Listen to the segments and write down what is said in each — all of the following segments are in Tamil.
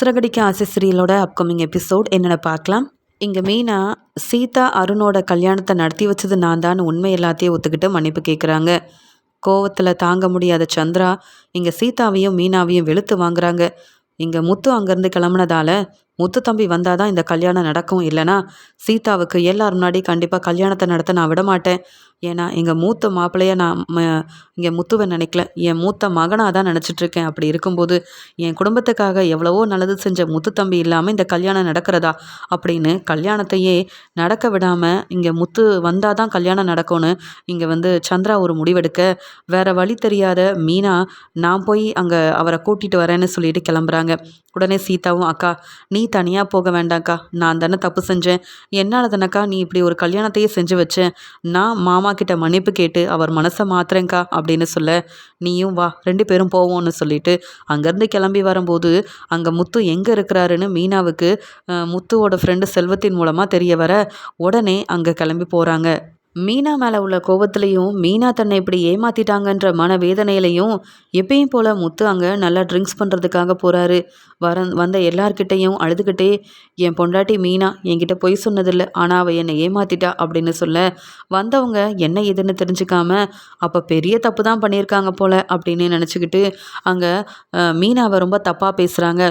சிறகடிக்க ஆசை சீரியலோட அப்கமிங் எபிசோட் என்னென்ன பார்க்கலாம்? இங்கே மெயினாக சீதா அருணோட கல்யாணத்தை நடத்தி வச்சது நான் தான் உண்மை எல்லாத்தையும் ஒத்துக்கிட்டு மன்னிப்பு கேட்குறாங்க கோவத்தில் தாங்க முடியாத சந்திரா இங்கே சீதாவையும் மீனாவையும் வெளுத்து வாங்குறாங்க. இங்கே முத்து அங்கேருந்து கிளம்புனதால முத்து தம்பி வந்தால் தான் இந்த கல்யாணம் நடக்கும். இல்லைனா சீதாவுக்கு எல்லார் முன்னாடி கண்டிப்பாக கல்யாணத்தை நடத்த நான் விடமாட்டேன். ஏன்னா எங்கள் மூத்த மாப்பிள்ளைய நான் இங்கே முத்துவை நினைக்கல. என் மூத்த மகனாக தான் நினச்சிட்ருக்கேன். அப்படி இருக்கும்போது என் குடும்பத்துக்காக எவ்வளவோ நல்லது செஞ்ச முத்து தம்பி இல்லாமல் இந்த கல்யாணம் நடக்கிறதா? அப்படின்னு கல்யாணத்தையே நடக்க விடாமல் இங்கே முத்து வந்தால் தான் கல்யாணம் நடக்கும்னு இங்கே வந்து சந்திரா ஒரு முடிவெடுக்க. வேறு வழி தெரியாத மீனா நான் போய் அங்கே அவரை கூட்டிகிட்டு வரேன்னு சொல்லிட்டு கிளம்புறாங்க. உடனே சீதாவும் அக்கா நீ தனியாக போக வேண்டாம்க்கா. நான் தானே தப்பு செஞ்சேன். என்னால் தானக்கா நீ இப்படி ஒரு கல்யாணத்தையே செஞ்சு வச்சேன் நான் மாமா கிட்ட மன்னிப்பு கேட்டு அவர் மனசை மாத்துறேங்க்கா அப்படின்னு சொல்ல நீயும் வா ரெண்டு பேரும் போவோம்னு சொல்லிட்டு அங்கேருந்து கிளம்பி வரும்போது அங்கே முத்து எங்கே இருக்கிறாருன்னு மீனாவுக்கு முத்துவோட ஃப்ரெண்டு செல்வத்தின் மூலமாக தெரிய வர உடனே அங்கே கிளம்பி போகிறாங்க மீனா மேலே உள்ள கோபத்துலேயும் மீனா தன்னை இப்படி ஏமாத்திட்டாங்கன்ற மன வேதனையிலையும் எப்பயும் போல் முத்து அங்கே நல்லா ட்ரிங்க்ஸ் பண்ணுறதுக்காக போகிறாரு வர வந்த எல்லார்கிட்டையும் அழுதுகிட்டே என் பொண்டாட்டி மீனா என்கிட்ட பொய் சொன்னதில்லை ஆனால் அவள் என்னை ஏமாத்திட்டா அப்படின்னு சொல்ல வந்தவங்க என்ன ஏதுன்னு தெரிஞ்சுக்காம அப்போ பெரிய தப்பு தான் பண்ணியிருக்காங்க போல் அப்படின்னு நினச்சிக்கிட்டு அங்கே மீனாவை ரொம்ப தப்பாக பேசுகிறாங்க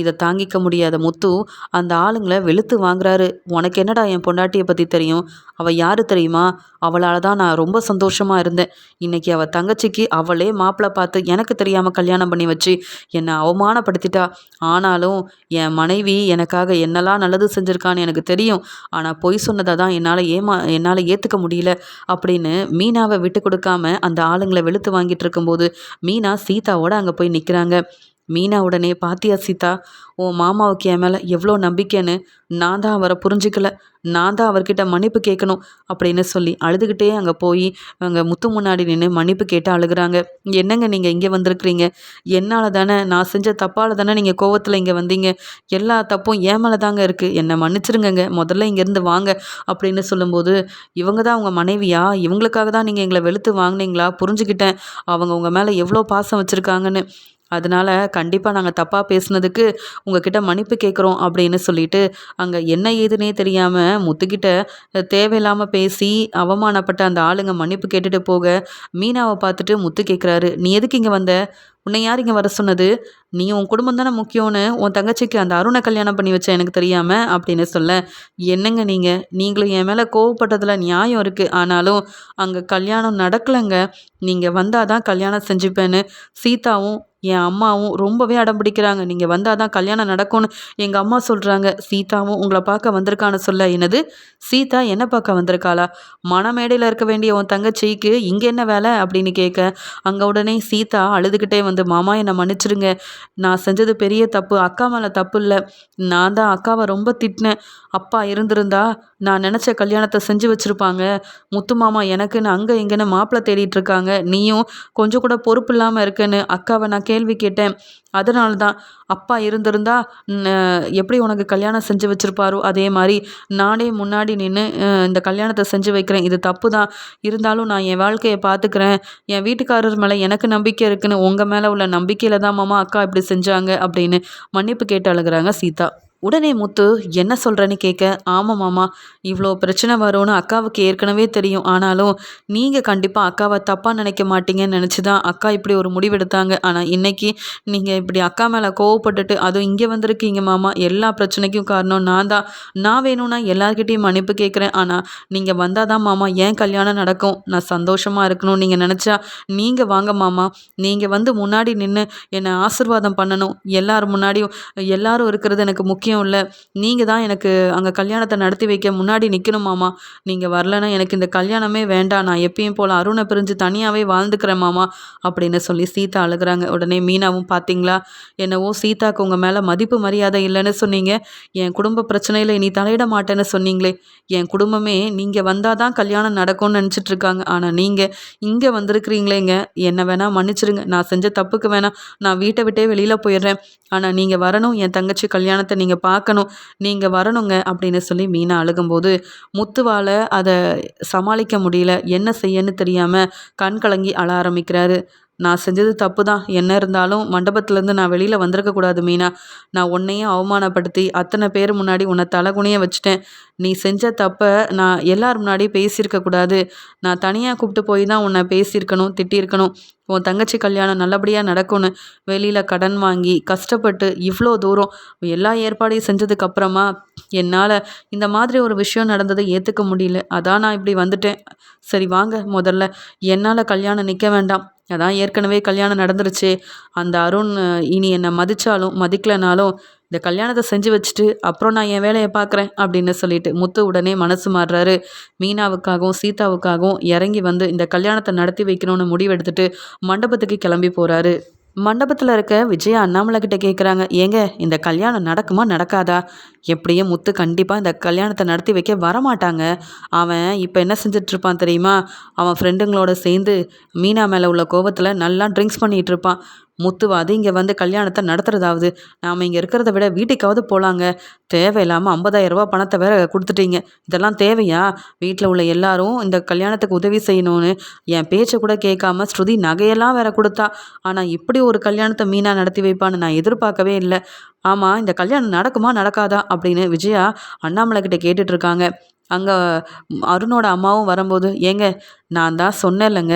இதை தாங்கிக்க முடியாத முத்து அந்த ஆளுங்களை வெளுத்து வாங்குறாரு. உனக்கு என்னடா என் பொண்டாட்டியை பற்றி தெரியும்? அவள் யார் தெரியுமா? அவளால் தான் நான் ரொம்ப சந்தோஷமாக இருந்தேன். இன்றைக்கி அவள் தங்கச்சிக்கு அவளே மாப்பிள்ளை பார்த்து எனக்கு தெரியாமல் கல்யாணம் பண்ணி வச்சு என்னை அவமானப்படுத்திட்டா. ஆனாலும் என் மனைவி எனக்காக என்னெல்லாம் நல்லது செஞ்சுருக்கான்னு எனக்கு தெரியும். ஆனால் பொய் சொன்னதை தான் என்னால் ஏமா என்னால் ஏற்றுக்க முடியல அப்படின்னு மீனாவை விட்டு கொடுக்காம அந்த ஆளுங்களை வெளுத்து வாங்கிட்டு இருக்கும்போது மீனா சீதாவோட அங்கே போய் நிற்கிறாங்க மீனா உடனே பாத்தியா சீதா உன் மாமாவுக்கு என் மேலே எவ்வளோ நம்பிக்கைன்னு நான் தான் அவரை புரிஞ்சிக்கல. நான் தான் அவர்கிட்ட மன்னிப்பு கேட்கணும் அப்படின்னு சொல்லி அழுதுகிட்டே அங்கே போய் அங்கே முத்து முன்னாடி நின்று மன்னிப்பு கேட்டு அழுகுறாங்க. என்னங்க நீங்கள் இங்கே வந்திருக்கிறீங்க? என்னால் தானே நான் செஞ்ச தப்பால் தானே நீங்கள் கோவத்தில் இங்கே வந்தீங்க? எல்லா தப்பும் ஏன் மேலே தாங்க இருக்குது என்னை மன்னிச்சிருங்கங்க. முதல்ல இங்கேருந்து வாங்க அப்படின்னு சொல்லும்போது இவங்க தான் அவங்க மனைவியா? இவங்களுக்காக தான் நீங்கள் எங்களை வெளுத்து வாங்கினீங்களா? புரிஞ்சுக்கிட்டேன். அவங்க உங்கள் மேலே எவ்வளோ பாசம் வச்சுருக்காங்கன்னு. அதனால் கண்டிப்பாக நாங்கள் தப்பாக பேசுனதுக்கு உங்ககிட்ட மன்னிப்பு கேட்குறோம் அப்படின்னு சொல்லிட்டு அங்கே என்ன ஏதுனே தெரியாமல் முத்துக்கிட்ட தேவையில்லாமல் பேசி அவமானப்பட்ட அந்த ஆளுங்க மன்னிப்பு கேட்டுட்டு போக மீனாவை பார்த்துட்டு முத்து கேட்குறாரு நீ எதுக்கு இங்கே வந்த? உன்னை யார் இங்கே வர சொன்னது? நீ உன் குடும்பம் தானே முக்கியம்னு உன் தங்கச்சிக்கு அந்த அருணை கல்யாணம் பண்ணி வச்ச எனக்கு தெரியாமல் அப்படின்னு சொல்ல என்னங்க நீங்கள் நீங்களும் என் மேலே கோவப்பட்டதில் நியாயம் இருக்குது ஆனாலும் அங்கே கல்யாணம் நடக்கலைங்க. நீங்கள் வந்தால் தான் கல்யாணம் செஞ்சுப்பேன்னு சீதாவும் என் அம்மாவும் ரொம்பவே அடம் பிடிக்கிறாங்க. நீங்கள் வந்தால் தான் கல்யாணம் நடக்கும்னு எங்கள் அம்மா சொல்கிறாங்க சீதாவும் உங்களை பார்க்க வந்திருக்கான்னு சொல்ல என்னது? சீதா என்ன பார்க்க வந்திருக்காளா? மணமேடையில் இருக்க வேண்டிய உன் தங்கச்சிக்கு இங்கே என்ன வேலை? அப்படின்னு கேட்க அங்கே உடனே சீதா அழுதுகிட்டே வந்து மாமா என்னை மன்னிச்சிருங்க. நான் செஞ்சது பெரிய தப்பு. அக்கா மேலே தப்பு இல்லை. நான் தான் அக்காவை ரொம்ப திட்டினேன். அப்பா இருந்திருந்தா நான் நினச்ச கல்யாணத்தை செஞ்சு வச்சுருப்பாங்க. முத்து மாமா எனக்குன்னு அங்கே இங்கேன்னு மாப்பிள்ளை தேடிட்டு இருக்காங்க. நீயும் கொஞ்சம் கூட பொறுப்பு இல்லாமல் இருக்குன்னு அக்காவை நான் கேள்வி கேட்டேன். அதனால தான் அப்பா இருந்திருந்தா எப்படி உனக்கு கல்யாணம் செஞ்சு வச்சுருப்பாரோ அதே மாதிரி நானே முன்னாடி நின்று இந்த கல்யாணத்தை செஞ்சு வைக்கிறேன். இது தப்பு தான் இருந்தாலும் நான் என் வாழ்க்கையை பார்த்துக்கிறேன். என் வீட்டுக்காரர் மேலே எனக்கு நம்பிக்கை இருக்குன்னு உங்கள் மேலே உள்ள நம்பிக்கையில் தான் மாமா அக்கா இப்படி செஞ்சாங்க அப்படின்னு மன்னிப்பு கேட்டு அழுகிறாங்க சீதா. உடனே முத்து என்ன சொல்கிறேன்னு கேட்க ஆமாம் மாமா இவ்வளோ பிரச்சனை வரும்னு அக்காவுக்கு ஏற்கனவே தெரியும். ஆனாலும் நீங்கள் கண்டிப்பாக அக்காவை தப்பாக நினைக்க மாட்டீங்கன்னு நினச்சி தான் அக்கா இப்படி ஒரு முடிவெடுத்தாங்க. ஆனால் இன்றைக்கி நீங்கள் இப்படி அக்கா மேலே கோவப்பட்டுட்டு அதுவும் இங்கே வந்திருக்கீங்க மாமா எல்லா பிரச்சனைக்கும் காரணம் நான் தான். நான் வேணும்னா எல்லாருக்கிட்டேயும் மன்னிப்பு கேட்குறேன். ஆனால் நீங்கள் வந்தால் தான் மாமா ஏன் கல்யாணம் நடக்கும்? நான் சந்தோஷமாக இருக்கணும். நீங்கள் நினச்சா நீங்கள் வாங்க மாமா. நீங்கள் வந்து முன்னாடி நின்று என்னை ஆசிர்வாதம் பண்ணணும். எல்லார் முன்னாடியும் எல்லாரும் இருக்கிறது எனக்கு முக்கியம். முக்கியம் இல்லை. நீங்கள் தான் எனக்கு அங்கே கல்யாணத்தை நடத்தி வைக்க முன்னாடி நிற்கணுமாமா நீங்கள் வரலன்னா எனக்கு இந்த கல்யாணமே வேண்டாம். நான் எப்பயும் போல் அருணை பிரிஞ்சு தனியாகவே வாழ்ந்துக்கிறேன் மாமா அப்படின்னு சொல்லி சீதா அழுகிறாங்க. உடனே மீனாவும் பார்த்தீங்களா என்னவோ சீதாக்கு உங்கள் மேலே மதிப்பு மரியாதை இல்லைன்னு சொன்னீங்க. என் குடும்ப பிரச்சனையில் நீ தலையிட மாட்டேன்னு சொன்னீங்களே. என் குடும்பமே நீங்கள் வந்தால் தான் கல்யாணம் நடக்கும்னு நினச்சிட்ருக்காங்க ஆனால் நீங்கள் இங்கே வந்திருக்கிறீங்களேங்க. என்ன வேணால் மன்னிச்சிருங்க. நான் செஞ்ச தப்புக்கு வேணாம் நான் வீட்டை விட்டே வெளியில் போயிடுறேன். ஆனால் நீங்கள் வரணும். என் தங்கச்சி கல்யாணத்தை நீங்கள் நீங்கள் பார்க்கணும் நீங்கள் வரணுங்க அப்படின்னு சொல்லி மீனா அழுகும்போது முத்துவால் அதை சமாளிக்க முடியல. என்ன செய்யன்னு தெரியாமல் கண் கலங்கி அழ ஆரம்பிக்கிறாரு. நான் செஞ்சது தப்பு தான் என்ன இருந்தாலும் மண்டபத்துலேருந்து நான் வெளியில் வந்திருக்கக்கூடாது மீனா. நான் உன்னையும் அவமானப்படுத்தி அத்தனை பேர் முன்னாடி உன்னை தலைகுனிய வச்சுட்டேன். நீ செஞ்ச தப்பை நான் எல்லார் முன்னாடி பேசியிருக்கக்கூடாது நான் தனியாக கூப்பிட்டு போய் தான் உன்னை பேசியிருக்கணும் திட்டியிருக்கணும். உன் தங்கச்சி கல்யாணம் நல்லபடியாக நடக்கும்னு வெளியில் கடன் வாங்கி கஷ்டப்பட்டு இவ்வளோ தூரம் எல்லா ஏற்பாடையும் செஞ்சதுக்கப்புறமா என்னால் இந்த மாதிரி ஒரு விஷயம் நடந்ததை ஏற்றுக்க முடியல. அதான் நான் இப்படி வந்துட்டேன். சரி வாங்க முதல்ல. என்னால் கல்யாணம் நிற்க வேண்டாம். அதான் ஏற்கனவே கல்யாணம் நடந்துருச்சு. அந்த அருண் இனி என்னை மதித்தாலும் மதிக்கலைனாலும் இந்த கல்யாணத்தை செஞ்சு வச்சுட்டு அப்புறம் நான் என் வேலையை பார்க்குறேன் அப்படின்னு சொல்லிட்டு முத்து உடனே மனசு மாறுறாரு. மீனாவுக்காகவும் சீதாவுக்காகவும் இறங்கி வந்து இந்த கல்யாணத்தை நடத்தி வைக்கணும்னு முடிவெடுத்துட்டு மண்டபத்துக்கு கிளம்பி போகிறாரு மண்டபத்தில் இருக்க விஜயா அண்ணாமலை கிட்ட கேட்குறாங்க ஏங்க இந்த கல்யாணம் நடக்குமா நடக்காதா? எப்படியும் முத்து கண்டிப்பாக இந்த கல்யாணத்தை நடத்தி வைக்க வரமாட்டாங்க. அவன் இப்போ என்ன செஞ்சிட்ருப்பான் தெரியுமா? அவன் ஃப்ரெண்டுங்களோட சேர்ந்து மீனா மேலே உள்ள கோபத்தில் நல்லா ட்ரிங்க்ஸ் பண்ணிகிட்டு இருப்பான் முத்துவாது இங்கே வந்து கல்யாணத்தை நடத்துறதாவது? நாம் இங்கே இருக்கிறத விட வீட்டுக்காவது போகலாங்க தேவையில்லாமல் ஐம்பதாயிரம் ரூபா பணத்தை வேற கொடுத்துட்டீங்க. இதெல்லாம் தேவையா? வீட்டில் உள்ள எல்லாரும் இந்த கல்யாணத்துக்கு உதவி செய்யணும்னு என் பேச்சை கூட கேட்காம ஸ்ருதி நகையெல்லாம் வேற கொடுத்தா. ஆனால் இப்படி ஒரு கல்யாணத்தை மீனா நடத்தி வைப்பான்னு நான் எதிர்பார்க்கவே இல்லை. ஆமாம் இந்த கல்யாணம் நடக்குமா நடக்காதா? அப்படின்னு விஜயா அண்ணாமலை கிட்ட கேட்டுட்ருக்காங்க அங்கே அருணோட அம்மாவும் வரும்போது ஏங்க நான் தான் சொன்னேன்லங்க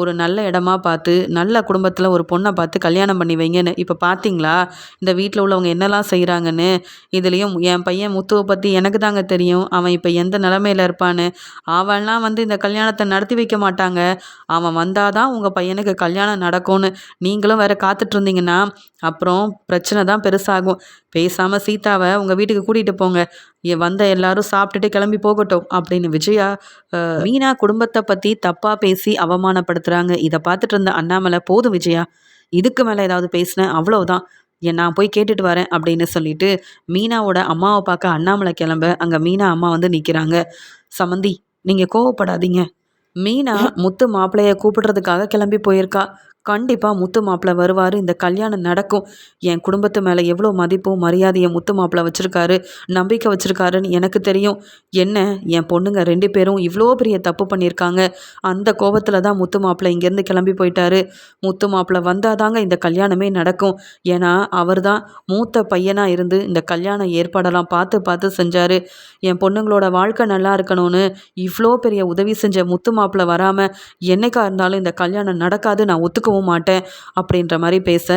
ஒரு நல்ல இடமா பார்த்து நல்ல குடும்பத்தில் ஒரு பொண்ணை பார்த்து கல்யாணம் பண்ணி வைங்கன்னு. இப்போ பார்த்தீங்களா? இந்த வீட்டில் உள்ளவங்க என்னெல்லாம் செய்கிறாங்கன்னு இதுலேயும் என் பையன் முத்துவை பற்றி எனக்கு தாங்க தெரியும். அவன் இப்போ எந்த நிலமையில இருப்பான்னு. அவன்லாம் வந்து இந்த கல்யாணத்தை நடத்தி வைக்க மாட்டாங்க. அவன் வந்தால் தான் உங்கள் பையனுக்கு கல்யாணம் நடக்கும்னு. நீங்களும் வேறு காத்துட்டு இருந்தீங்கன்னா அப்புறம் பிரச்சனை தான் பெருசாகும். பேசாமல் சீதாவை உங்கள் வீட்டுக்கு கூட்டிகிட்டு போங்க. வந்த எல்லாரும் சாப்பிட்டுட்டு கிளம்பி போ போகட்டும் அப்படின்னு விஜயா மீனா குடும்பத்தை பற்றி தப்பாக பேசி அவமானப்படுத்துகிறாங்க இதை பார்த்துட்டு இருந்த அண்ணாமலை போதும் விஜயா இதுக்கு மேலே ஏதாவது பேசினேன் அவ்வளோதான் நான் போய் கேட்டுட்டு வரேன் அப்படின்னு சொல்லிட்டு மீனாவோட அம்மாவை பார்க்க அண்ணாமலை கிளம்ப. அங்கே மீனா அம்மா வந்து நிற்கிறாங்க சமந்தி நீங்கள் கோவப்படாதீங்க. மீனா முத்து மாப்பிள்ளைய கூப்பிடுறதுக்காக கிளம்பி போயிருக்கா. கண்டிப்பாக முத்து மாப்பிள்ளை வருவார் இந்த கல்யாணம் நடக்கும். என் குடும்பத்து மேலே எவ்வளோ மதிப்பும் மரியாதையை முத்து மாப்பிள்ளை வச்சுருக்காரு நம்பிக்கை வச்சுருக்காருன்னு எனக்கு தெரியும். என்ன என் பொண்ணுங்க ரெண்டு பேரும் இவ்வளோ பெரிய தப்பு பண்ணியிருக்காங்க. அந்த கோபத்தில் தான் முத்து மாப்பிள்ளை இங்கேருந்து கிளம்பி போயிட்டாரு. முத்து மாப்பிள்ளை வந்தால் தாங்க இந்த கல்யாணமே நடக்கும். ஏன்னா அவர் தான் மூத்த பையனாக இருந்து இந்த கல்யாண ஏற்பாடெல்லாம் பார்த்து பார்த்து செஞ்சார். என் பொண்ணுங்களோட வாழ்க்கை நல்லா இருக்கணும்னு இவ்வளோ பெரிய உதவி செஞ்ச முத்து மாப்பிள்ளை வராமல் என்னைக்கா இருந்தாலும் இந்த கல்யாணம் நடக்காது நான் ஒத்துக்க ஒத்துக்கவும் மாட்டேன் அப்படின்ற மாதிரி பேச.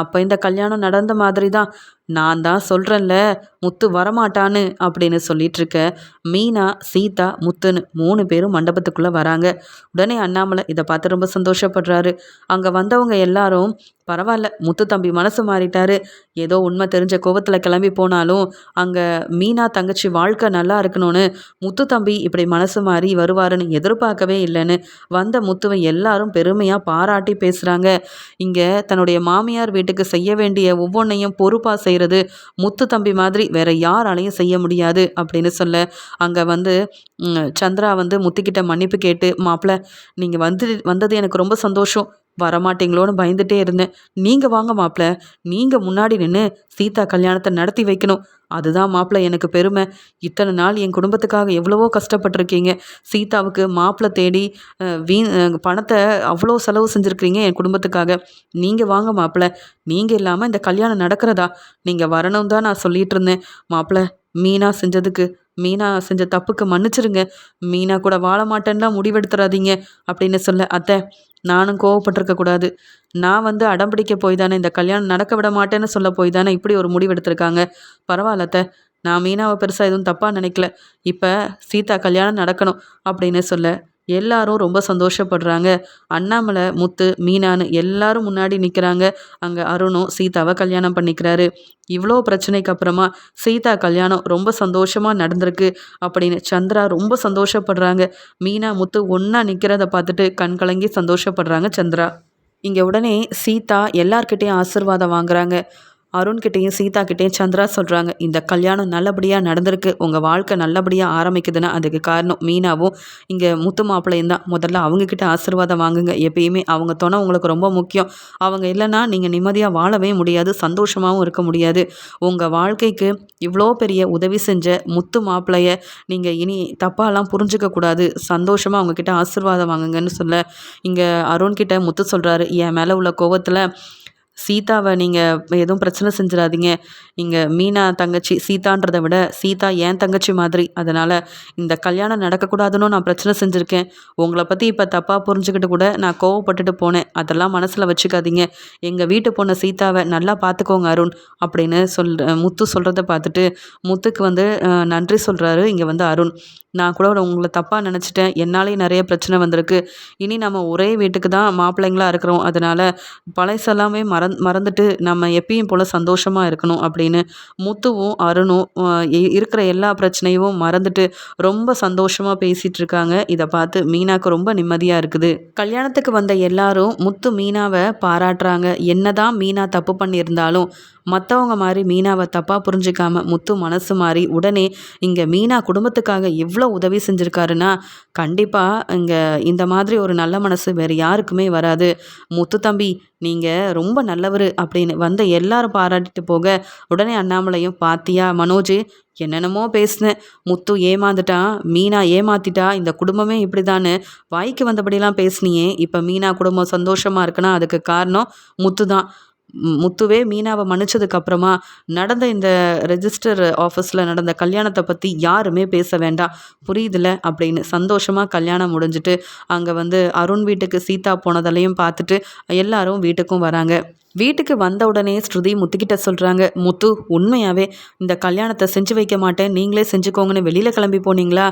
அப்போ இந்த கல்யாணம் நடந்த மாதிரி தான் நான் தான் சொல்கிறேன்ல முத்து வரமாட்டான்னு அப்படின்னு சொல்லிட்டு மீனா சீதா முத்துன்னு மூணு பேரும் மண்டபத்துக்குள்ளே வராங்க. உடனே அண்ணாமலை இதை பார்த்து ரொம்ப சந்தோஷப்படுறாரு. அங்கே வந்தவங்க எல்லாரும் பரவாயில்ல முத்து தம்பி மனசு மாறிட்டாரு. ஏதோ உண்மை தெரிஞ்ச கோபத்தில் கிளம்பி போனாலும் அங்கே மீனா தங்கச்சி வாழ்க்கை நல்லா இருக்கணும்னு முத்து தம்பி இப்படி மனசு மாறி வருவாருன்னு எதிர்பார்க்கவே இல்லைன்னு வந்த முத்துவை எல்லாரும் பெருமையாக பாராட்டி பேசுகிறாங்க இங்கே தன்னுடைய மாமியார் வீட்டுக்கு செய்ய வேண்டிய ஒவ்வொன்றையும் பொறுப்பாக செய்கிறது. முத்து தம்பி மாதிரி வேற யாராலையும் செய்ய முடியாது அப்படின்னு சொல்ல அங்கே வந்து சந்திரா வந்து முத்துக்கிட்ட மன்னிப்பு கேட்டு மாப்பிள்ள நீங்கள் வந்து வந்தது எனக்கு ரொம்ப சந்தோஷம். வரமாட்டீங்களோன்னு பயந்துட்டே இருந்தேன். நீங்கள் வாங்க மாப்பிள்ள நீங்கள் முன்னாடி நின்று சீதா கல்யாணத்தை நடத்தி வைக்கணும். அதுதான் மாப்பிள்ள எனக்கு பெருமை. இத்தனை நாள் என் குடும்பத்துக்காக எவ்வளவோ கஷ்டப்பட்டிருக்கீங்க. சீதாவுக்கு மாப்பிள்ளை தேடி வீண் பணத்தை அவ்வளோ செலவு செஞ்சுருக்கிறீங்க என் குடும்பத்துக்காக. நீங்கள் வாங்க மாப்பிள்ள நீங்கள் இல்லாமல் இந்த கல்யாணம் நடக்கிறதா? நீங்கள் வரணும் தான் நான் சொல்லிகிட்டு இருந்தேன். மாப்பிள்ள மீனா செஞ்சதுக்கு மீனா செஞ்ச தப்புக்கு மன்னிச்சிருங்க. மீனா கூட வாழ மாட்டேன்லாம் முடிவெடுத்துறாதீங்க அப்படின்னு சொல்ல அத்தை. நானும் கோவப்பட்டிருக்க கூடாது. நான் வந்து அடம்பிடிக்க போய் தானே இந்த கல்யாணம் நடக்க விட மாட்டேன்னு சொல்ல போய் தானே இப்படி ஒரு முடிவு எடுத்திருக்காங்க. பரவாயில்லத்த நான் மீனாவை பெருசாக எதுவும் தப்பாக நினைக்கல. இப்போ சீதா கல்யாணம் நடக்கணும் அப்படின்னு சொல்ல எல்லாரும் ரொம்ப சந்தோஷப்படுறாங்க. அண்ணாமலை முத்து மீனான்னு எல்லாரும் முன்னாடி நிற்கிறாங்க அங்கே அருணும் சீதாவை கல்யாணம் பண்ணிக்கிறாரு. இவ்வளோ பிரச்சனைக்கு அப்புறமா சீதா கல்யாணம் ரொம்ப சந்தோஷமாக நடந்திருக்கு அப்படின்னு சந்திரா ரொம்ப சந்தோஷப்படுறாங்க. மீனா முத்து ஒன்றா நிற்கிறத பார்த்துட்டு கண் கலங்கி சந்தோஷப்படுறாங்க சந்திரா. இங்கே உடனே சீதா எல்லார்கிட்டேயும் ஆசிர்வாதம் வாங்குறாங்க. அருண்கிட்டேயும் சீதா கிட்டேயும் சந்திரா சொல்கிறாங்க இந்த கல்யாணம் நல்லபடியாக நடந்திருக்கு உங்கள் வாழ்க்கை நல்லபடியாக ஆரம்பிக்குதுன்னா அதுக்கு காரணம் மீனாவும் இங்கே முத்து மாப்பிள்ளையும் தான். முதல்ல அவங்கக்கிட்ட ஆசீர்வாதம் வாங்குங்க எப்பயுமே அவங்க துணை உங்களுக்கு ரொம்ப முக்கியம். அவங்க இல்லைன்னா நீங்கள் நிம்மதியாக வாழவே முடியாது சந்தோஷமாகவும் இருக்க முடியாது. உங்கள் வாழ்க்கைக்கு இவ்வளோ பெரிய உதவி செஞ்ச முத்து மாப்பிள்ளைய நீங்கள் இனி தப்பாலாம் புரிஞ்சுக்க கூடாது சந்தோஷமாக அவங்கக்கிட்ட ஆசீர்வாதம் வாங்குங்கன்னு சொல்ல இங்கே அருண்கிட்ட முத்து சொல்கிறாரு என் மேலே உள்ள கோவத்தில் சீதாவை நீங்கள் எதுவும் பிரச்சனை செஞ்சிடாதீங்க. இங்கே மீனா தங்கச்சி சீதான்றதை விட சீதா ஏன் தங்கச்சி மாதிரி? அதனால் இந்த கல்யாணம் நடக்கக்கூடாதுன்னு நான் பிரச்சனை செஞ்சுருக்கேன். உங்களை பற்றி இப்போ தப்பாக புரிஞ்சுக்கிட்டு கூட நான் கோவப்பட்டுட்டு போனேன். அதெல்லாம் மனசில் வச்சுக்காதீங்க. எங்கள் வீட்டு போன சீதாவை நல்லா பார்த்துக்கோங்க அருண் அப்படின்னு சொல் முத்து சொல்கிறத பார்த்துட்டு முத்துக்கு வந்து நன்றி சொல்கிறாரு இங்கே வந்து அருண். நான் கூட உங்களை தப்பாக நினச்சிட்டேன். என்னாலேயும் நிறைய பிரச்சனை வந்திருக்கு. இனி நம்ம ஒரே வீட்டுக்கு தான் மாப்பிள்ளைங்களாக இருக்கிறோம். அதனால் பழசெல்லாமே மறந் மறந்துட்டு நம்ம எப்பயும் போல் சந்தோஷமாக இருக்கணும் அப்படின்னு முத்துவும் அருணும் இருக்கிற எல்லா பிரச்சனையும் மறந்துட்டு ரொம்ப சந்தோஷமாக பேசிகிட்டு இருக்காங்க. இதை பார்த்து மீனாவுக்கு ரொம்ப நிம்மதியாக இருக்குது. கல்யாணத்துக்கு வந்த எல்லாரும் முத்து மீனாவை பாராட்டுறாங்க. என்னதான் மீனா தப்பு பண்ணியிருந்தாலும் மற்றவங்க மாதிரி மீனாவை தப்பாக புரிஞ்சுக்காம முத்து மனசு மாறி உடனே இங்கே மீனா குடும்பத்துக்காக எவ்வளோ உதவி செஞ்சுருக்காருன்னா கண்டிப்பாக இங்கே இந்த மாதிரி ஒரு நல்ல மனசு வேறு யாருக்குமே வராது. முத்து தம்பி நீங்கள் ரொம்ப நல்லவர் அப்படின்னு வந்த எல்லாரும் பாராட்டிட்டு போக உடனே அண்ணாமலையும் பாத்தியா மனோஜ் என்னென்னமோ பேசினேன் முத்து ஏமாந்துட்டான் மீனா ஏமாத்திட்டா இந்த குடும்பமே இப்படி வாய்க்கு வந்தபடிலாம் பேசினியே. இப்போ மீனா குடும்பம் சந்தோஷமாக இருக்குன்னா அதுக்கு காரணம் முத்து தான் முத்துவே மீனாவை மன்னிச்சதுக்கப்புறமா நடந்த இந்த ரெஜிஸ்டர் ஆஃபீஸில் நடந்த கல்யாணத்தை பற்றி யாருமே பேச வேண்டாம். புரியுதுல? அப்படின்னு சந்தோஷமாக கல்யாணம் முடிஞ்சுட்டு அங்கே வந்து அருண் வீட்டுக்கு சீதா போனதலையும் பார்த்துட்டு எல்லாரும் வீட்டுக்கும் வராங்க. வீட்டுக்கு வந்த உடனே ஸ்ருதி முத்துக்கிட்ட சொல்கிறாங்க முத்து உண்மையாகவே இந்த கல்யாணத்தை செஞ்சு வைக்க மாட்டேன். நீங்களே செஞ்சுக்கோங்கன்னு வெளியில் கிளம்பி போனீங்களா?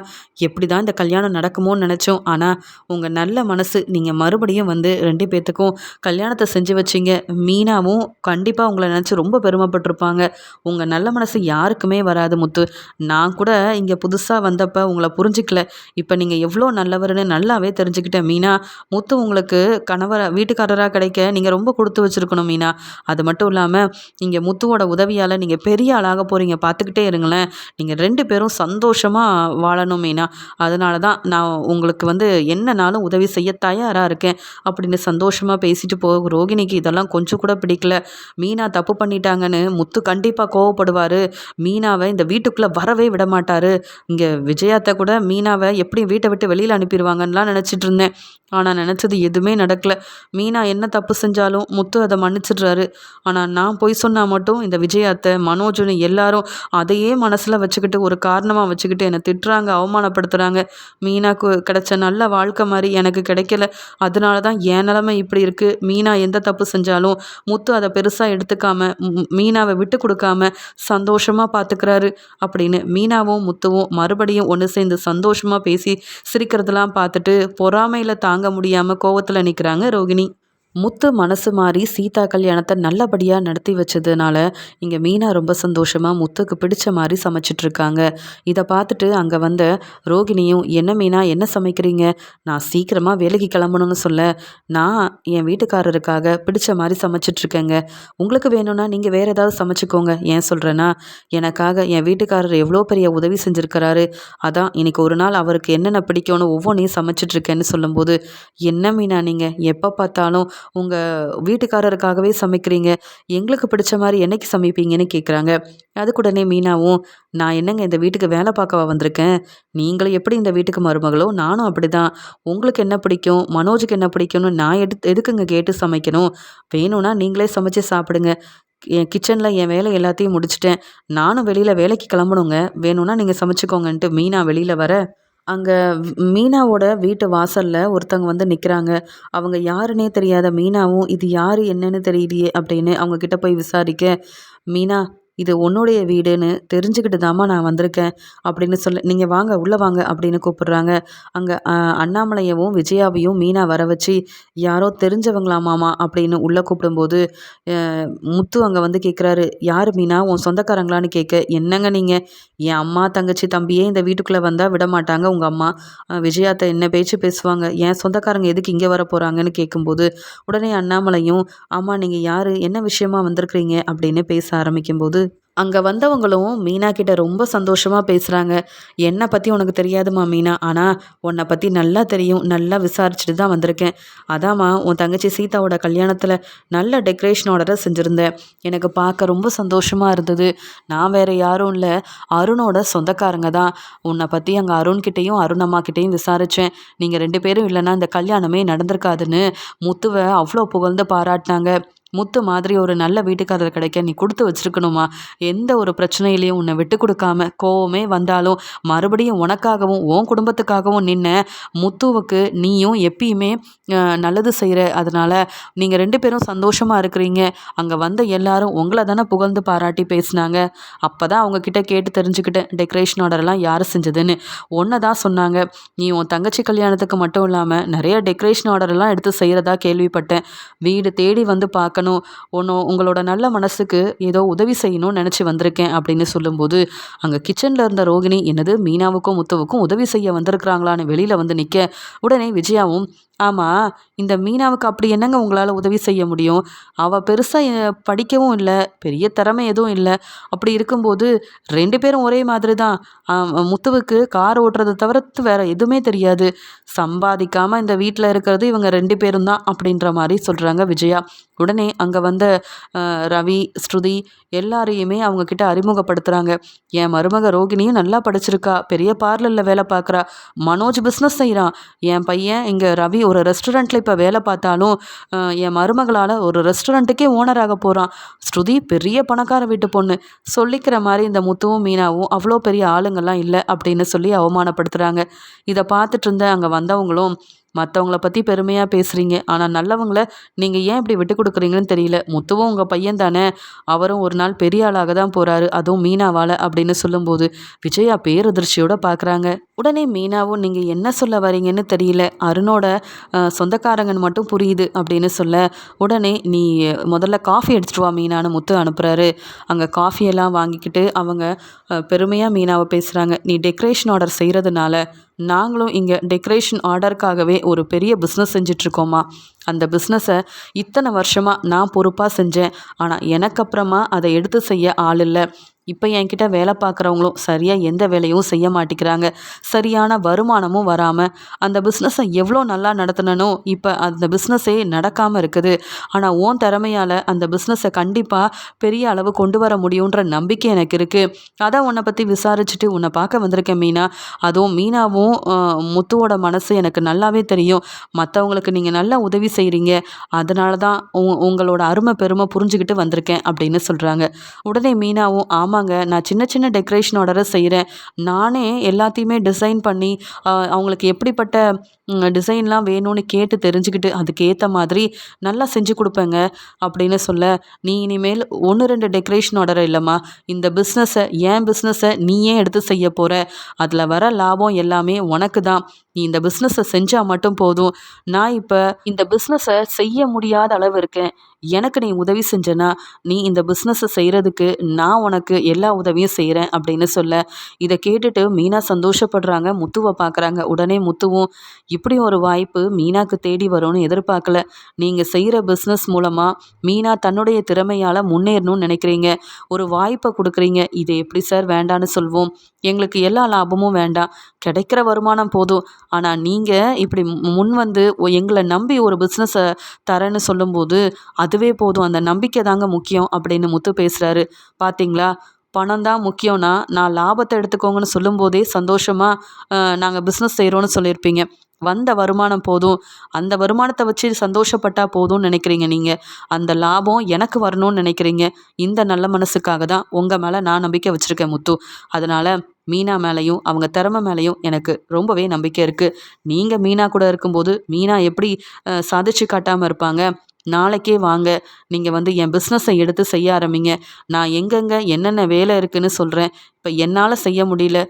எப்படி தான் இந்த கல்யாணம் நடக்குமோன்னு நினச்சோம். ஆனால் உங்கள் நல்ல மனசு நீங்கள் மறுபடியும் வந்து ரெண்டு பேர்த்துக்கும் கல்யாணத்தை செஞ்சு வச்சிங்க. மீனாவும் கண்டிப்பாக உங்களை நினச்சி ரொம்ப பெருமைப்பட்டிருப்பாங்க. உங்கள் நல்ல மனசு யாருக்குமே வராது முத்து. நான் கூட இங்கே புதுசாக வந்தப்போ உங்களை புரிஞ்சிக்கல. இப்போ நீங்கள் எவ்வளோ நல்லவர்னு நல்லாவே தெரிஞ்சுக்கிட்டேன் மீனா. முத்து உங்களுக்கு கணவரை வீட்டுக்காரராக கிடைக்க நீங்கள் ரொம்ப கொடுத்து வச்சுருக்கணும் மீனா. அது மட்டும் இல்லாமல் இங்கே முத்துவோட உதவியால் நீங்கள் பெரிய ஆளாக போகிறீங்க பார்த்துக்கிட்டே இருங்களேன். நீங்கள் ரெண்டு பேரும் சந்தோஷமாக வாழணும் மீனா. அதனால தான் நான் உங்களுக்கு வந்து என்னனாலும் உதவி செய்ய தயாராக இருக்கேன். அப்படின்னு சந்தோஷமாக பேசிட்டு போ ரோகிணிக்கு இதெல்லாம் கொஞ்சம் கூட பிடிக்கல மீனா தப்பு பண்ணிட்டாங்கன்னு முத்து கண்டிப்பாக கோவப்படுவார். மீனாவை இந்த வீட்டுக்குள்ளே வரவே விட மாட்டார் இங்கே விஜயாத்தை கூட மீனாவை எப்படி வீட்டை விட்டு வெளியில் அனுப்பிடுவாங்கன்னெலாம் நினச்சிட்டு இருந்தேன் ஆனால் நினச்சது எதுவுமே நடக்கல. மீனா என்ன தப்பு செஞ்சாலும் முத்து அதை மன்னிச்சிடுறாரு. ஆனால் நான் போய் சொன்னால் மட்டும் இந்த விஜயாத்தை மனோஜுன்னு எல்லாரும் அதையே மனசில் வச்சுக்கிட்டு ஒரு காரணமாக வச்சுக்கிட்டு என்னை திட்டுறாங்க அவமானப்படுத்துகிறாங்க மீனாக்கு கிடைச்ச நல்ல வாழ்க்கை மாதிரி எனக்கு கிடைக்கல. அதனால தான் என் நிலமை இப்படி இருக்குது மீனா எந்த தப்பு செஞ்சாலும் முத்து அதை பெருசாக எடுத்துக்காம மீனாவை விட்டு கொடுக்காம சந்தோஷமாக பார்த்துக்கிறாரு அப்படின்னு மீனாவும் முத்துவும் மறுபடியும் ஒன்று சேர்ந்து சந்தோஷமாக பேசி சிரிக்கிறதெல்லாம் பார்த்துட்டு பொறாமையில் தாங்க முடியாமல் கோவத்தில் நிற்கிறாங்க ரோகிணி. முத்து மனசு மாறி சீதா கல்யாணத்தை நல்லபடியாக நடத்தி வச்சதுனால இங்கே மீனா ரொம்ப சந்தோஷமாக முத்துக்கு பிடிச்ச மாதிரி சமைச்சிட்ருக்காங்க. இதை பார்த்துட்டு அங்கே வந்த ரோகிணியும் என்ன மீனா என்ன சமைக்கிறீங்க? நான் சீக்கிரமாக வேலைக்கு கிளம்பணும்னு சொல்ல. நான் என் வீட்டுக்காரருக்காக பிடிச்ச மாதிரி சமைச்சிட்ருக்கேங்க. உங்களுக்கு வேணும்னா நீங்கள் வேறு ஏதாவது சமைச்சிக்கோங்க. ஏன் சொல்கிறேன்னா எனக்காக என் வீட்டுக்காரர் எவ்வளோ பெரிய உதவி செஞ்சுருக்கிறாரு. அதான் இன்னைக்கு ஒரு நாள் அவருக்கு என்னென்ன பிடிக்கும்னு ஒவ்வொன்றையும் சமைச்சிட்ருக்கேன்னு சொல்லும்போது என்ன மீனா நீங்கள் எப்போ பார்த்தாலும் உங்கள் வீட்டுக்காரருக்காகவே சமைக்கிறீங்க. எங்களுக்கு பிடிச்ச மாதிரி என்னைக்கு சமைப்பீங்கன்னு கேட்குறாங்க அதுக்குடனே மீனாவும் நான் என்னங்க இந்த வீட்டுக்கு வேலை பார்க்கவா வந்திருக்கேன்? நீங்களும் எப்படி இந்த வீட்டுக்கு மருமகளோ? நானும் அப்படி தான் உங்களுக்கு என்ன பிடிக்கும்? மனோஜுக்கு என்ன பிடிக்கும்னு நான் எடு எதுக்குங்க கேட்டு சமைக்கணும்? வேணும்னா நீங்களே சமைச்சு சாப்பிடுங்க. என் கிச்சனில் என் வேலை எல்லாத்தையும் முடிச்சிட்டேன். நானும் வெளியில் வேலைக்கு கிளம்பணுங்க. வேணும்னா நீங்கள் சமைச்சிக்கோங்கன்ட்டு மீனா வெளியில் வர அங்கே மீனாவோட வீட்டு வாசலில் ஒருத்தவங்க வந்து நிற்கிறாங்க அவங்க யாருன்னே தெரியாத மீனாவும் இது யார்? என்னன்னு தெரியலையே அப்படின்னு அவங்க கிட்ட போய் விசாரிக்க மீனா இது உன்னுடைய வீடுன்னு தெரிஞ்சுக்கிட்டு தாம்மா நான் வந்திருக்கேன் அப்படின்னு சொல்ல நீங்கள் வாங்க உள்ளே வாங்க அப்படின்னு கூப்பிடுறாங்க. அங்கே அண்ணாமலையவும் விஜயாவையும் மீனா வர வச்சு யாரோ தெரிஞ்சவங்களாமாமா? அப்படின்னு உள்ளே கூப்பிடும்போது முத்து அங்கே வந்து கேட்குறாரு யார் மீனா? உன் சொந்தக்காரங்களான்னு கேட்க என்னங்க நீங்கள் என் அம்மா தங்கச்சி தம்பியே இந்த வீட்டுக்குள்ளே வந்தால் விட மாட்டாங்க உங்கள் அம்மா. விஜயாத்தை என்ன பேச்சு பேசுவாங்க? என் சொந்தக்காரங்க எதுக்கு இங்கே வர போகிறாங்கன்னு கேட்கும்போது உடனே அண்ணாமலையும் ஆமாம் நீங்கள் யார்? என்ன விஷயமா வந்திருக்கிறீங்க? அப்படின்னு பேச ஆரம்பிக்கும்போது அங்கே வந்தவங்களும் மீனா கிட்ட ரொம்ப சந்தோஷமாக பேசுகிறாங்க என்னை பற்றி உனக்கு தெரியாதுமா மீனா. ஆனால் உன்னை பற்றி நல்லா தெரியும். நல்லா விசாரிச்சுட்டு தான் வந்திருக்கேன். அதாம்மா உன் தங்கச்சி சீதாவோட கல்யாணத்தில் நல்ல டெக்கரேஷன் ஆர்டரை செஞ்சுருந்தேன். எனக்கு பார்க்க ரொம்ப சந்தோஷமாக இருந்தது. நான் வேறு யாரும் இல்லை. அருணோட சொந்தக்காரங்க தான். உன்னை பற்றி அங்கே அருண்கிட்டையும் அருணம்மா கிட்டேயும் விசாரித்தேன் நீங்கள் ரெண்டு பேரும் இல்லைன்னா இந்த கல்யாணமே நடந்திருக்காதுன்னு முத்துவை அவ்வளோ புகழ்ந்து பாராட்டினாங்க. முத்து மாதிரி ஒரு நல்ல வீட்டுக்காரர் கிடைக்க நீ கொடுத்து வச்சிருக்கணுமா? எந்த ஒரு பிரச்சனையிலையும் உன்னை விட்டு கொடுக்காம கோவமே வந்தாலும் மறுபடியும் உனக்காகவும் உன் குடும்பத்துக்காகவும் நின்ன முத்துவுக்கு நீயும் எப்பயுமே நல்லது செய்கிற அதனால் நீங்கள் ரெண்டு பேரும் சந்தோஷமாக இருக்கிறீங்க. அங்கே வந்த எல்லாரும் உங்களை தானே புகழ்ந்து பாராட்டி பேசினாங்க. அப்போ தான் அவங்கக்கிட்ட கேட்டு தெரிஞ்சுக்கிட்டேன் டெக்கரேஷன் ஆர்டர்லாம் யார் செஞ்சதுன்னு. ஒன்று தான் சொன்னாங்க. நீ உன் தங்கச்சி கல்யாணத்துக்கு மட்டும் இல்லாமல் நிறைய டெக்கரேஷன் ஆர்டர்லாம் எடுத்து செய்கிறதா கேள்விப்பட்டேன். வீடு தேடி வந்து பார்க்க பார்க்கணும். ஒன்றும் உங்களோட நல்ல மனசுக்கு ஏதோ உதவி செய்யணும்னு நினச்சி வந்திருக்கேன் அப்படின்னு சொல்லும்போது அங்கே கிச்சனில் இருந்த ரோகிணி என்னது? மீனாவுக்கும் முத்துவுக்கும் உதவி செய்ய வந்திருக்கிறாங்களான்னு வெளியில் வந்து நிற்க உடனே விஜயாவும் ஆமாம் இந்த மீனாவுக்கு அப்படி என்னங்க உங்களால் உதவி செய்ய முடியும்? அவள் பெருசாக படிக்கவும் இல்லை பெரிய திறமை எதுவும் இல்லை. அப்படி இருக்கும்போது ரெண்டு பேரும் ஒரே மாதிரி தான் முத்துவுக்கு கார் ஓட்டுறதை தவிர்த்து வேறு எதுவுமே தெரியாது. சம்பாதிக்காமல் இந்த வீட்டில் இருக்கிறது இவங்க ரெண்டு பேரும் தான் அப்படின்ற மாதிரி சொல்கிறாங்க விஜயா. உடனே அங்கே வந்த ரவி ஸ்ருதி எல்லாரையுமே அவங்கக்கிட்ட அறிமுகப்படுத்துகிறாங்க என் மருமக ரோகிணியும் நல்லா படிச்சிருக்கா. பெரிய பார்லரில் வேலை பார்க்குறா மனோஜ் பிஸ்னஸ் செய்கிறான் என் பையன் இங்கே ரவி ஒரு ரெஸ்டாரண்ட்டில் இப்போ வேலை பார்த்தாலும் என் மருமகளால் ஒரு ரெஸ்டாரண்ட்டுக்கே ஓனராக போகிறான் ஸ்ருதி பெரிய பணக்கார வீட்டு பொண்ணு. சொல்லிக்கிற மாதிரி இந்த முத்துவும் மீனாவும் அவ்வளோ பெரிய ஆளுங்கள்லாம் இல்லை அப்படின்னு சொல்லி அவமானப்படுத்துகிறாங்க இதை பார்த்துட்டு இருந்த அங்கே வந்தவங்களும் மற்றவங்கள பற்றி பெருமையாக பேசுகிறீங்க ஆனால் நல்லவங்கள நீங்கள் ஏன் இப்படி விட்டு கொடுக்குறீங்கன்னு தெரியல. முத்துவும் உங்கள் பையன் தானே அவரும் ஒரு நாள் பெரிய ஆளாக தான் போகிறாரு அதுவும் மீனாவால் அப்படின்னு சொல்லும்போது விஜயா பேரதிர்ச்சியோட பார்க்குறாங்க உடனே மீனாவும் நீங்கள் என்ன சொல்ல வரீங்கன்னு தெரியல. அருணோட சொந்தக்காரங்கன்னு மட்டும் புரியுது அப்படின்னு சொல்ல உடனே நீ முதல்ல காஃபி எடுத்துகிட்டு வா மீனான்னு முத்து அனுப்புகிறாரு அங்கே காஃபியெல்லாம் வாங்கிக்கிட்டு அவங்க பெருமையாக மீனாவை பேசுகிறாங்க நீ டெக்கரேஷன் ஆர்டர் செய்கிறதுனால நாங்களும் இங்கே டெக்கரேஷன் ஆர்டருக்காகவே ஒரு பெரிய பிஸ்னஸ் செஞ்சிட்ருக்கோமா அந்த பிஸ்னஸை இத்தனை வருஷமாக நான் பொறுப்பாக செஞ்சேன். ஆனால் எனக்கு அப்புறமா அதை எடுத்து செய்ய ஆள் இல்லை. இப்போ என்கிட்ட வேலை பார்க்குறவங்களும் சரியாக எந்த வேலையும் செய்ய மாட்டேங்கிறாங்க சரியான வருமானமும் வராமல் அந்த பிஸ்னஸை எவ்வளோ நல்லா நடத்தினனோ இப்போ அந்த பிஸ்னஸே நடக்காமல் இருக்குது. ஆனால் ஓன் திறமையால் அந்த பிஸ்னஸை கண்டிப்பாக பெரிய அளவு கொண்டு வர முடியுன்ற நம்பிக்கை எனக்கு இருக்குது அதை உன்னை பற்றி விசாரிச்சுட்டு உன்னை பார்க்க வந்திருக்கேன் மீனா. அதுவும் மீனாவும் முத்துவோட மனசு எனக்கு நல்லாவே தெரியும். மற்றவங்களுக்கு நீங்கள் நல்லா உதவி செய்கிறீங்க அதனால தான் உங்களோட அருமை பெருமை புரிஞ்சுக்கிட்டு வந்திருக்கேன் அப்படின்னு சொல்கிறாங்க உடனே மீனாவும் ஆமாம் ஆமாங்க நான் சின்ன சின்ன டெக்கரேஷன் ஆர்டரை செய்கிறேன் நானே எல்லாத்தையுமே டிசைன் பண்ணி அவங்களுக்கு எப்படிப்பட்ட டிசைன்லாம் வேணும்னு கேட்டு தெரிஞ்சுக்கிட்டு அதுக்கேற்ற மாதிரி நல்லா செஞ்சு கொடுப்பேங்க. அப்படின்னு சொல்ல நீ இனிமேல் ஒன்று ரெண்டு டெக்கரேஷன் ஆர்டர் இல்லைம்மா இந்த பிஸ்னஸை ஏன் பிஸ்னஸை நீயே எடுத்து செய்ய போகிற அதில் வர லாபம் எல்லாமே உனக்கு தான். நீ இந்த பிஸ்னஸை செஞ்சால் மட்டும் போதும். நான் இப்போ இந்த பிஸ்னஸை செய்ய முடியாத அளவு இருக்கேன். எனக்கு நீ உதவி செஞ்சனா நீ இந்த பிஸ்னஸை செய்கிறதுக்கு நான் உனக்கு எல்லா உதவியும் செய்கிறேன் அப்படின்னு சொல்ல. இதை கேட்டுட்டு மீனா சந்தோஷப்படுறாங்க. முத்துவை பார்க்குறாங்க. உடனே முத்துவும் இப்படி ஒரு வாய்ப்பு மீனாக்கு தேடி வரும்னு எதிர்பார்க்கல. நீங்கள் செய்கிற பிஸ்னஸ் மூலமாக மீனா தன்னுடைய திறமையால் முன்னேறணும்னு நினைக்கிறீங்க. ஒரு வாய்ப்பை கொடுக்குறீங்க. இதை எப்படி சார் வேண்டான்னு சொல்வோம். எங்களுக்கு எல்லா லாபமும் வேண்டாம். கிடைக்கிற வருமானம் போதும். ஆனால் நீங்கள் இப்படி முன் வந்து எங்களை நம்பி ஒரு பிஸ்னஸை தரேன்னு சொல்லும்போது அதுவே போதும். அந்த நம்பிக்கை தாங்க முக்கியம் அப்படின்னு முத்து பேசுகிறாரு பார்த்தீங்களா பணம் தான் முக்கியம்னா நான் லாபத்தை எடுத்துக்கோங்கன்னு சொல்லும்போதே சந்தோஷமாக நாங்கள் பிஸ்னஸ் செய்கிறோன்னு சொல்லியிருப்பீங்க. வந்த வருமானம் போதும். அந்த வருமானத்தை வச்சு சந்தோஷப்பட்டால் போதும்னு நினைக்கிறீங்க நீங்கள் அந்த லாபம் எனக்கு வரணும்னு நினைக்கிறீங்க. இந்த நல்ல மனசுக்காக தான் உங்கள் மேலே நான் நம்பிக்கை வச்சுருக்கேன் முத்து. அதனால் மீனா மேலேயும் அவங்க திறமை மேலேயும் எனக்கு ரொம்பவே நம்பிக்கை இருக்குது நீங்கள் மீனா கூட இருக்கும்போது மீனா எப்படி சாதிச்சு காட்டாமல் இருப்பாங்க? நாளைக்கே வாங்க. நீங்கள் வந்து என் பிஸ்னஸை எடுத்து செய்ய ஆரம்பிங்க. நான் எங்கெங்கே என்னென்ன வேலை இருக்குதுன்னு சொல்கிறேன் இப்போ என்னால் செய்ய முடியல.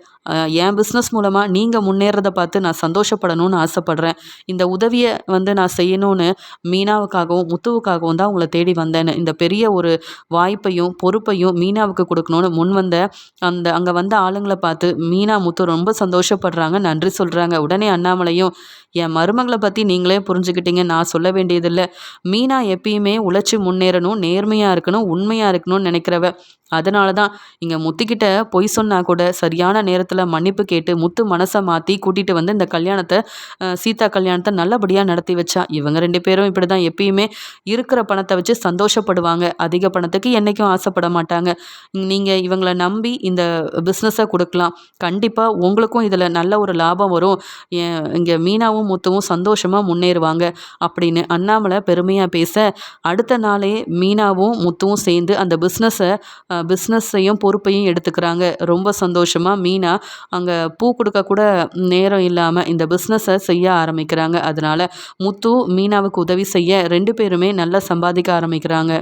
என் பிஸ்னஸ் மூலமாக நீங்கள் முன்னேறதை பார்த்து நான் சந்தோஷப்படணும்னு ஆசைப்பட்றேன். இந்த உதவியை வந்து நான் செய்யணும்னு மீனாவுக்காகவும் முத்துவுக்காகவும் தான் உங்களை தேடி வந்தேன்னு இந்த பெரிய ஒரு வாய்ப்பையும் பொறுப்பையும் மீனாவுக்கு கொடுக்கணும்னு முன் வந்த அந்த அங்கே வந்த ஆளுங்களை பார்த்து மீனா முத்து ரொம்ப சந்தோஷப்படுறாங்க. நன்றி சொல்கிறாங்க உடனே அண்ணாமலையும் என் மருமகளை பற்றி நீங்களே புரிஞ்சுக்கிட்டீங்க நான் சொல்ல வேண்டியதில்லை. மீனா எப்பயுமே உழைச்சி முன்னேறணும் நேர்மையாக இருக்கணும் உண்மையாக இருக்கணும்னு நினைக்கிறவ அதனால தான் இங்கே முத்துக்கிட்ட பொய் சொன்னால் கூட சரியான நேரத்தில் மன்னிப்பு கேட்டு முத்து மனசை மாற்றி கூட்டிகிட்டு வந்து இந்த கல்யாணத்தை சீதா கல்யாணத்தை நல்லபடியாக நடத்தி வச்சா. இவங்க ரெண்டு பேரும் இப்படி தான் எப்பயுமே இருக்கிற பணத்தை வச்சு சந்தோஷப்படுவாங்க. அதிக பணத்துக்கு என்றைக்கும் ஆசைப்பட மாட்டாங்க. நீங்கள் இவங்களை நம்பி இந்த பிஸ்னஸை கொடுக்கலாம். கண்டிப்பாக உங்களுக்கும் இதில் நல்ல ஒரு லாபம் வரும். இங்கே மீனாவும் முத்துவும் சந்தோஷமாக முன்னேறுவாங்க அப்படின்னு அண்ணாமலை பெருமையாக பேச அடுத்த நாளே மீனாவும் முத்துவும் சேர்ந்து அந்த பிஸ்னஸை பிஸ்னஸையும் பொறுப்பையும் எடுத்துக்கிறாங்க. ரொம்ப சந்தோஷமாக மீனா அங்கே பூ கொடுக்க கூட நேரம் இல்லாமல் இந்த பிஸ்னஸை செய்ய ஆரம்பிக்கிறாங்க. அதனால் முத்து மீனாவுக்கு உதவி செய்ய ரெண்டு பேருமே நல்லா சம்பாதிக்க ஆரம்பிக்கிறாங்க.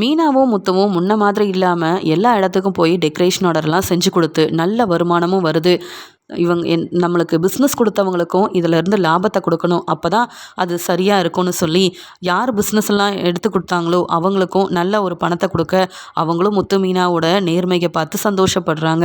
மீனாவும் முத்துவும் முன்ன மாதிரி இல்லாமல் எல்லா இடத்துக்கும் போய் டெக்கரேஷன் ஆர்டர்லாம் செஞ்சு கொடுத்து நல்ல வருமானமும் வருது. இவங்க என் நம்மளுக்கு பிஸ்னஸ் கொடுத்தவங்களுக்கும் இதிலேருந்து லாபத்தை கொடுக்கணும். அப்போ தான் அது சரியாக இருக்கும்னு சொல்லி யார் பிஸ்னஸ் எல்லாம் எடுத்து கொடுத்தாங்களோ அவங்களுக்கும் நல்ல ஒரு பணத்தை கொடுக்க அவங்களும் முத்து மீனாவோட நேர்மையை பார்த்து சந்தோஷப்படுறாங்க.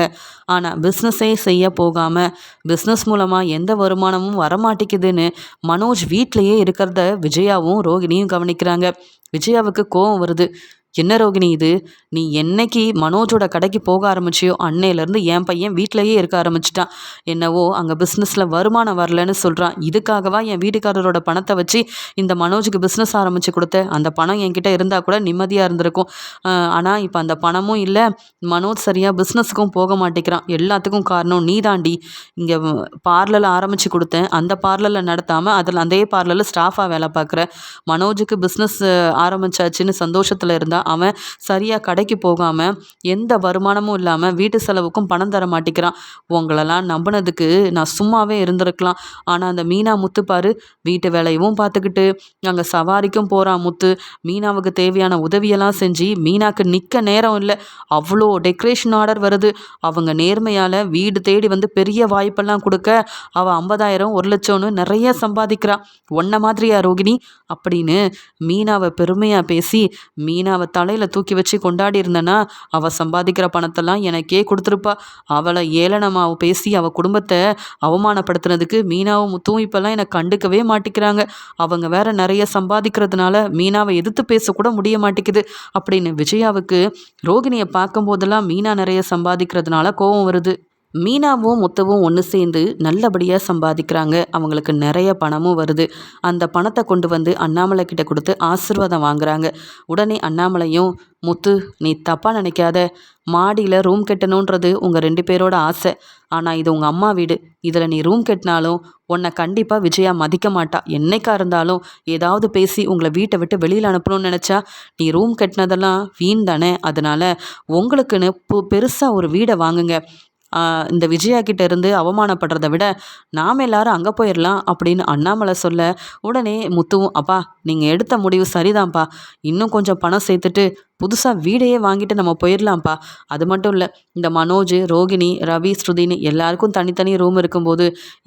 ஆனால் பிஸ்னஸே செய்ய போகாமல் பிஸ்னஸ் மூலமாக எந்த வருமானமும் வரமாட்டேங்குதுன்னு மனோஜ் வீட்டிலையே இருக்கிறத விஜயாவும் ரோகிணியும் கவனிக்கிறாங்க. விஜயாவுக்கு கோவம் வருது. என்ன ரோகிணி இது? நீ என்னைக்கு மனோஜோட கடைக்கு போக ஆரம்பிச்சியோ அன்னையிலேருந்து என் பையன் வீட்டிலையே இருக்க ஆரம்பிச்சிட்டான். என்னவோ அங்கே பிஸ்னஸில் வருமானம் வரலன்னு சொல்கிறான் இதுக்காகவா என் வீட்டுக்காரரோட பணத்தை வச்சு இந்த மனோஜுக்கு பிஸ்னஸ் ஆரம்பித்து கொடுத்த அந்த பணம் என்கிட்ட இருந்தால் கூட நிம்மதியாக இருந்திருக்கும். ஆனால் இப்போ அந்த பணமும் இல்லை. மனோஜ் சரியாக பிஸ்னஸுக்கும் போக மாட்டேங்கிறான். எல்லாத்துக்கும் காரணம் நீ தாண்டி இங்கே பார்லரில் ஆரம்பித்து கொடுத்தேன். அந்த பார்லரில் நடத்தாமல் அதில் அதே பார்லரில் ஸ்டாஃபாக வேலை பார்க்குற. மனோஜுக்கு பிஸ்னஸ் ஆரம்பிச்சாச்சுன்னு சந்தோஷத்தில் இருந்தால் அவன் சரியாக கடைக்கு போகாமல் எந்த வருமானமும் இல்லாமல் வீட்டு செலவுக்கும் பணம் தர மாட்டேங்கிறான். உங்களெல்லாம் நம்பினதுக்கு நான் சும்மாவே இருந்திருக்கலாம். ஆனால் அந்த மீனா முத்து பாரு வீட்டு வேலையும் பார்த்துக்கிட்டு அங்கே சவாரிக்கும் போகிறான் முத்து. மீனாவுக்கு தேவையான உதவியெல்லாம் செஞ்சு மீனாக்கு நிற்க நேரம் இல்லை. அவ்வளோ டெக்கரேஷன் ஆர்டர் வருது. அவங்க நேர்மையால் வீடு தேடி வந்து பெரிய வாய்ப்பெல்லாம் கொடுக்க அவள் ஐம்பதாயிரம் ஒரு லட்சம்னு நிறைய சம்பாதிக்கிறா. உன்ன மாதிரியா ரோகிணி? அப்படின்னு மீனாவை பெருமையாக பேசி மீனாவை தலையில் தூக்கி வச்சு கொண்டாடி இருந்தேன்னா அவள் சம்பாதிக்கிற பணத்தெல்லாம் எனக்கே கொடுத்துருப்பா. அவளை ஏளனமாக பேசி அவள் குடும்பத்தை அவமானப்படுத்துனதுக்கு மீனாவும் முத்துவும் இப்போல்லாம் என்னை கண்டுக்கவே மாட்டேங்கிறாங்க அவங்க வேற நிறைய சம்பாதிக்கிறதுனால மீனாவை எதிர்த்து பேசக்கூட முடிய மாட்டேங்குது அப்படின்னு விஜயாவுக்கு ரோகிணியை பார்க்கும்போதெல்லாம் மீனா நிறைய சம்பாதிக்கிறதுனால கோபம் வருது. மீனாவும் முத்துவும் ஒன்று சேர்ந்து நல்லபடியாக சம்பாதிக்கிறாங்க. அவங்களுக்கு நிறைய பணமும் வருது. அந்த பணத்தை கொண்டு வந்து அண்ணாமலை கிட்ட கொடுத்து ஆசீர்வாதம் வாங்குறாங்க. உடனே அண்ணாமலையும் முத்து நீ தப்பாக நினைக்காத. மாடியில் ரூம் கட்டணுன்றது உங்கள் ரெண்டு பேரோட ஆசை. ஆனால் இது உங்கள் அம்மா வீடு. இதில் நீ ரூம் கட்டினாலும் உன்னை கண்டிப்பாக விஜயா மதிக்க மாட்டா. என்னைக்கா இருந்தாலும் ஏதாவது பேசி உங்களை வீட்டை விட்டு வெளியில் அனுப்பணும்னு நினச்சா நீ ரூம் கட்டினதெல்லாம் வீண் தானே. அதனால் உங்களுக்குன்னு பு பெருசாக ஒரு வீடை வாங்குங்க. இந்த விஜயா கிட்ட இருந்து அவமானப்படுறத விட நாம் எல்லாரும் அங்கே போயிடலாம் அப்படின்னு அண்ணாமலை சொல்ல உடனே முத்துவும் அப்பா நீங்கள் எடுத்த முடிவு சரிதான்ப்பா. இன்னும் கொஞ்சம் பணம் சேர்த்துட்டு புதுசாக வீடையே வாங்கிட்டு நம்ம போயிடலாம்ப்பா அது மட்டும் இல்லை இந்த மனோஜ் ரோகிணி ரவி ஸ்ருதின்னு எல்லாருக்கும் தனித்தனி ரூம் இருக்கும்போது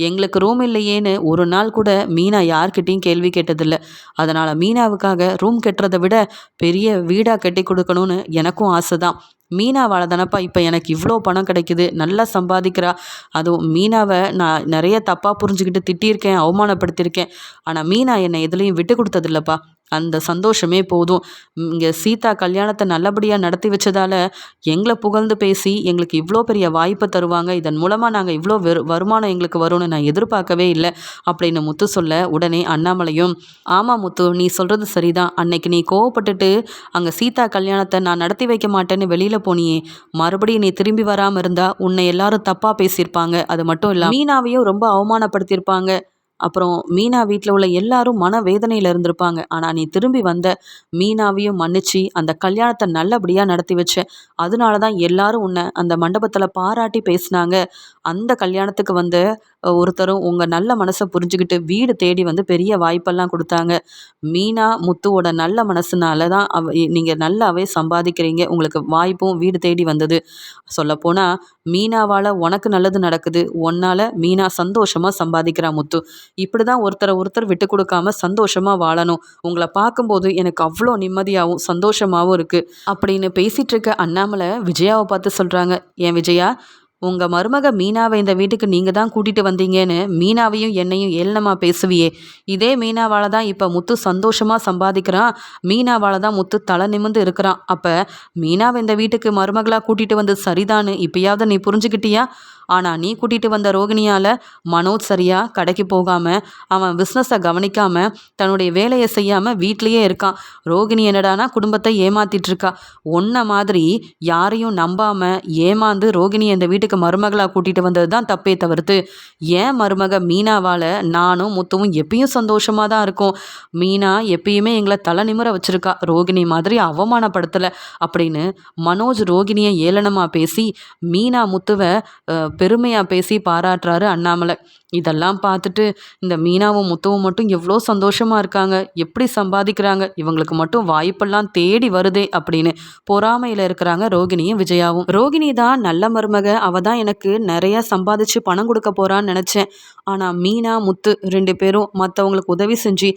எங்களுக்கு ரூம் இல்லையேன்னு ஒரு நாள் கூட மீனா யார்கிட்டையும் கேள்வி கேட்டதில்லை. அதனால் மீனாவுக்காக ரூம் கட்டுறதை விட பெரிய வீடாக கட்டி கொடுக்கணும்னு எனக்கும் ஆசை தான் மீனாவால் தானப்பா இப்போ எனக்கு இவ்வளோ பணம் கிடைக்குது நல்லா சம்பாதிக்கிறா. அதுவும் மீனாவை நான் நிறைய தப்பாக புரிஞ்சுக்கிட்டு திட்டியிருக்கேன் அவமானப்படுத்தியிருக்கேன். ஆனால் மீனா என்னை எதுலேயும் விட்டு கொடுத்ததில்லப்பா. அந்த சந்தோஷமே போதும். இங்கே சீதா கல்யாணத்தை நல்லபடியாக நடத்தி வச்சதால் எங்களை புகழ்ந்து பேசி எங்களுக்கு இவ்வளோ பெரிய வாய்ப்பை தருவாங்க. இதன் மூலமாக நாங்கள் இவ்வளோ வருமானம் எங்களுக்கு வரும்னு நான் எதிர்பார்க்கவே இல்லை. அப்படின்னு முத்து சொல்ல உடனே அண்ணாமலையும் ஆமாம் முத்து நீ சொல்கிறது சரிதான். அன்னைக்கு நீ கோவப்பட்டுட்டு அங்கே சீதா கல்யாணத்தை நான் நடத்தி வைக்க மாட்டேன்னு வெளியில் போனியே. மறுபடியும் நீ திரும்பி வராமல் இருந்தால் உன்னை எல்லாரும் தப்பாக பேசியிருப்பாங்க. அது மட்டும் இல்லை மீனாவையும் ரொம்ப அவமானப்படுத்தியிருப்பாங்க. அப்புறம் மீனா வீட்டில் உள்ள எல்லாரும் மன வேதனையில் இருந்திருப்பாங்க. ஆனால் நீ திரும்பி வந்த மீனாவையும் மன்னிச்சு அந்த கல்யாணத்தை நல்லபடியாக நடத்தி வச்ச அதனால தான் எல்லாரும் உன்னை அந்த மண்டபத்தில் பாராட்டி பேசினாங்க. அந்த கல்யாணத்துக்கு வந்த ஒருத்தரும் உங்கள் நல்ல மனசை புரிஞ்சுக்கிட்டு வீடு தேடி வந்து பெரிய வாய்ப்பெல்லாம் கொடுத்தாங்க. மீனா முத்துவோட நல்ல மனசுனால தான் அவ நீங்கள் நல்லாவே சம்பாதிக்கிறீங்க. உங்களுக்கு வாய்ப்பும் வீடு தேடி வந்தது. சொல்லப்போனால் மீனாவால் உனக்கு நல்லது நடக்குது. உன்னால் மீனா சந்தோஷமாக சம்பாதிக்கிறா முத்து. இப்படி தான் ஒருத்தரை ஒருத்தர் விட்டு கொடுக்காம சந்தோஷமாக வாழணும். உங்களை பார்க்கும்போது எனக்கு அவ்வளோ நிம்மதியாகவும் சந்தோஷமாகவும் இருக்குது அப்படின்னு பேசிகிட்டு இருக்க அண்ணாமலை விஜயாவை பார்த்து சொல்கிறாங்க ஏன் விஜயா உங்கள் மருமக மீனாவை இந்த வீட்டுக்கு நீங்கள் தான் கூட்டிகிட்டு வந்தீங்கன்னு மீனாவையும் என்னையும் ஏளனமாக பேசுவியே. இதே மீனாவால் தான் இப்போ முத்து சந்தோஷமாக சம்பாதிக்கிறான். மீனாவால் தான் முத்து தலை நிமிந்து இருக்கிறான். அப்போ மீனாவை இந்த வீட்டுக்கு மருமகளாக கூட்டிகிட்டு வந்து சரிதான்னு இப்போயாவது நீ புரிஞ்சுக்கிட்டியா? ஆனால் நீ கூட்டிகிட்டு வந்த ரோகிணியால் மனோஜ் சரியாக கடைக்கு போகாமல் அவன் பிஸ்னஸை கவனிக்காமல் தன்னுடைய வேலையை செய்யாமல் வீட்லேயே இருக்கான். ரோகிணி என்னடானா குடும்பத்தை ஏமாத்திட்டுருக்கா ஒன்றை மாதிரி யாரையும் நம்பாமல் ஏமாந்து ரோகிணியை இந்த வீட்டுக்கு மருமகளாக கூட்டிகிட்டு வந்தது தான் தப்பே தவிர்த்து ஏன் மருமக மீனாவால் நானும் முத்துவும் எப்பயும் சந்தோஷமாக தான் இருக்கும். மீனா எப்பயுமே எங்களை தலை நிமிர வச்சுருக்கா. ரோகிணி மாதிரி அவமானப்படுத்தலை அப்படின்னு மனோஜ் ரோகிணியை ஏளனமாக பேசி மீனா முத்துவை பெருமையாக பேசி பாராட்டுறாரு அண்ணாமலை. இதெல்லாம் பார்த்துட்டு இந்த மீனாவும் முத்துவும் மட்டும் எவ்வளோ சந்தோஷமாக இருக்காங்க. எப்படி சம்பாதிக்கிறாங்க. இவங்களுக்கு மட்டும் வாய்ப்பெல்லாம் தேடி வருதே அப்படின்னு பொறாமையில் இருக்கிறாங்க ரோகிணியும் விஜயாவும். ரோகிணி தான் நல்ல மருமக. அவ தான் எனக்கு நிறைய சம்பாதிச்சு பணம் கொடுக்க போகிறான்னு நினச்சேன். ஆனால் மீனா முத்து ரெண்டு பேரும் மற்றவங்களுக்கு உதவி செஞ்சு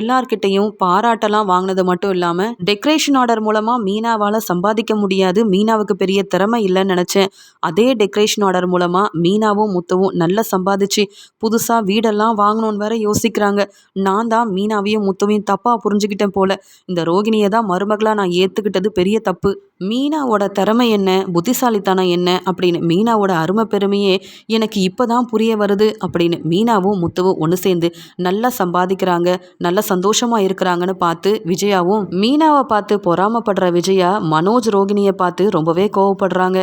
எல்லார்கிட்டையும் பாராட்டெல்லாம் வாங்கினது மட்டும் இல்லாமல் டெக்கரேஷன் ஆர்டர் மூலமாக மீனாவால் சம்பாதிக்க முடியாது. மீனாவுக்கு பெரிய திறமை இல்லைன்னு நினச்சேன். அதே டெக்கரேஷன் ஆர்டர் மூலமாக மீனாவும் முத்துவும் நல்லா சம்பாதிச்சு புதுசாக வீடெல்லாம் வாங்கணும்னு வேற யோசிக்கிறாங்க. நான் தான் மீனாவையும் முத்துவையும் தப்பாக புரிஞ்சுக்கிட்டேன் போல. இந்த ரோகிணியை தான் மருமகளாக நான் ஏற்றுக்கிட்டது பெரிய தப்பு. மீனாவோட திறமை என்ன? புத்திசாலித்தனம் என்ன? அப்படின்னு மீனாவோட அருமை பெருமையே எனக்கு இப்போ தான் புரிய வருது அப்படின்னு மீனாவும் முத்துவும் ஒன்று சேர்ந்து நல்லா சம்பாதிக்கிறாங்க. நல்லா சந்தோஷமாக இருக்கிறாங்கன்னு பார்த்து விஜயாவும் மீனாவை பார்த்து பொறாமப்படுற விஜயா மனோஜ் ரோகிணியை பார்த்து ரொம்பவே கோவப்படுறாங்க.